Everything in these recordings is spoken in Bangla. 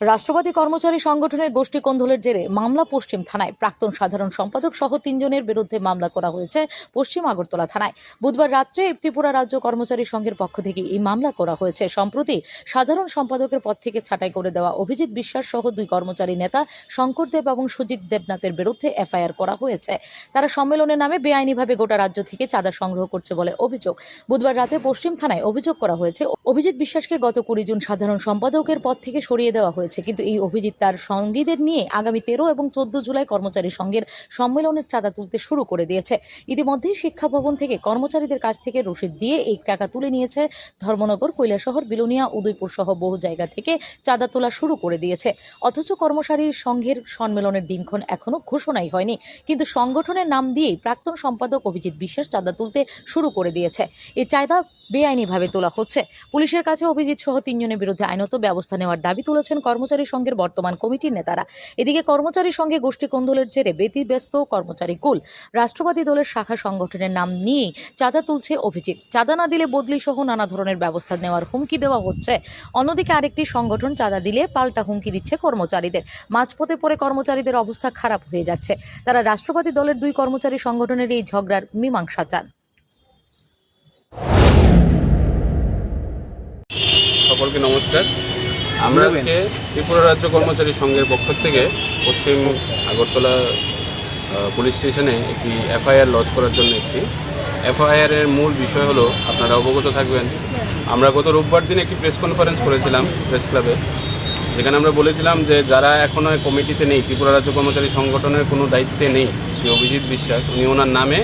রাষ্ট্রবাদী কর্মচারী সংগঠনের গোষ্ঠী কোন্দলের জেরে মামলা পশ্চিম থানায়। প্রাক্তন সাধারণ সম্পাদক সহ তিনজনের বিরুদ্ধে মামলা করা হয়েছে পশ্চিম আগরতলা থানায়। বুধবার রাত্রে ত্রিপুরা রাজ্য কর্মচারী সংঘের পক্ষ থেকে এই মামলা করা হয়েছে। সম্প্রতি সাধারণ সম্পাদকের পদ থেকে ছাঁটাই করে দেওয়া অভিজিৎ বিশ্বাস সহ দুই কর্মচারী নেতা শঙ্কর দেব এবং সুজিত দেবনাথের বিরুদ্ধে এফআইআর করা হয়েছে। তারা সম্মেলনের নামে বেআইনিভাবে গোটা রাজ্য থেকে চাঁদা সংগ্রহ করছে বলে অভিযোগ। বুধবার রাতে পশ্চিম থানায় অভিযোগ করা হয়েছে। অভিজিৎ বিশ্বাসকে গত কুড়ি জুন সাধারণ সম্পাদকের পদ থেকে সরিয়ে দেওয়া হয়েছে। কিন্তু এই অভিজিৎ তার সঙ্গীদের নিয়ে আগামী তেরো এবং চোদ্দ জুলাই কর্মচারী সংঘের সম্মেলনের চাঁদা তুলতে শুরু করে দিয়েছে। ইতিমধ্যেই শিক্ষা ভবন থেকে কর্মচারীদের কাছ থেকে রসিদ দিয়ে এই টাকা তুলে নিয়েছে ধর্মনগর, কৈলাসহর, বিলোনিয়া, উদয়পুর সহ বহু জায়গা থেকে চাঁদা তোলা শুরু করে দিয়েছে। অথচ কর্মচারী সংঘের সম্মেলনের দিনক্ষণ এখনও ঘোষণাই হয়নি। কিন্তু সংগঠনের নাম দিয়েই প্রাক্তন সম্পাদক অভিজিৎ বিশ্বাস চাঁদা তুলতে শুরু করে দিয়েছে। এই চাঁদা বেআইনিভাবে তোলা হচ্ছে। পুলিশের কাছে অভিজিৎ সহ তিনজনের বিরুদ্ধে আইনত ব্যবস্থা নেওয়ার দাবি তুলেছেন কর্মচারী সংঘের বর্তমান কমিটির নেতারা। এদিকে কর্মচারী সঙ্গে গোষ্ঠী কোন্দলের জেরে ব্যতিব্যস্ত কর্মচারী কুল। রাষ্ট্রবাদী দলের শাখা সংগঠনের নাম নিয়েই চাঁদা তুলছে অভিজিৎ। চাঁদা না দিলে বদলি সহ নানা ধরনের ব্যবস্থা নেওয়ার হুমকি দেওয়া হচ্ছে। অন্যদিকে আরেকটি সংগঠন চাঁদা দিলে পাল্টা হুমকি দিচ্ছে কর্মচারীদের। মাঝপথে পড়ে কর্মচারীদের অবস্থা খারাপ হয়ে যাচ্ছে। তারা রাষ্ট্রবাদী দলের দুই কর্মচারী সংগঠনের এই ঝগড়ার মীমাংসা চান। সকলকে নমস্কার। আমরা আজকে ত্রিপুরা রাজ্য কর্মচারী সংঘের পক্ষ থেকে পশ্চিম আগরতলা পুলিশ স্টেশনে একটি এফআইআর লঞ্চ করার জন্য এসেছি। এফআইআর এর মূল বিষয় হলো আপনারা অবগত থাকবেন আমরা গত রোববার দিন একটি প্রেস কনফারেন্স করেছিলাম প্রেস ক্লাবে। যেখানে আমরা বলেছিলাম যে যারা এখনও কমিটিতে নেই ত্রিপুরা রাজ্য কর্মচারী সংগঠনের কোনো দায়িত্বে নেই সে অভিজিৎ বিশ্বাস উনি ওনার নামে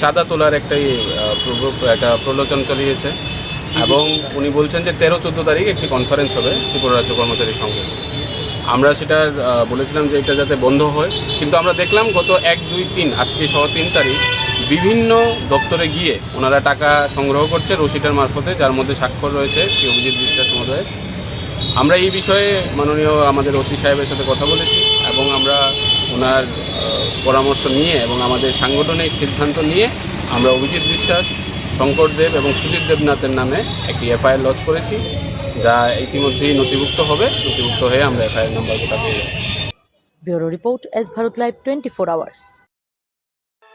চাঁদা তোলার একটাই একটা প্রলোচন চালিয়েছে। এবং উনি বলছেন যে তেরো, চোদ্দ তারিখ একটি কনফারেন্স হবে ত্রিপুরা রাজ্য কর্মচারী সংঘে আমরা সেটা বলেছিলাম যে এটা যাতে বন্ধ হয়, কিন্তু আমরা দেখলাম গত এক, দুই, তিন, আজকে সহ তিন তারিখ বিভিন্ন দপ্তরে গিয়ে ওনারা টাকা সংগ্রহ করছে রসিটার মারফতে, যার মধ্যে স্বাক্ষর রয়েছে শ্রী অভিজিৎ বিশ্বাস মহোদয় আমরা এই বিষয়ে মাননীয় আমাদের ওসি সাহেবের সাথে কথা বলেছি এবং আমরা ওনার পরামর্শ নিয়ে এবং আমাদের সাংগঠনিক সিদ্ধান্ত নিয়ে আমরা অভিজিৎ বিশ্বাস শঙ্কর দেব এবং সুজিত দেবনাথের নামে একটি এফআইআর লঞ্চ করেছি, যা ইতিমধ্যেই নথিভুক্ত হবে। নথিভুক্ত হয়ে আমরা এফআইআর নাম্বার গোটা পেয়ে bureau report S Bharat live twenty four hours.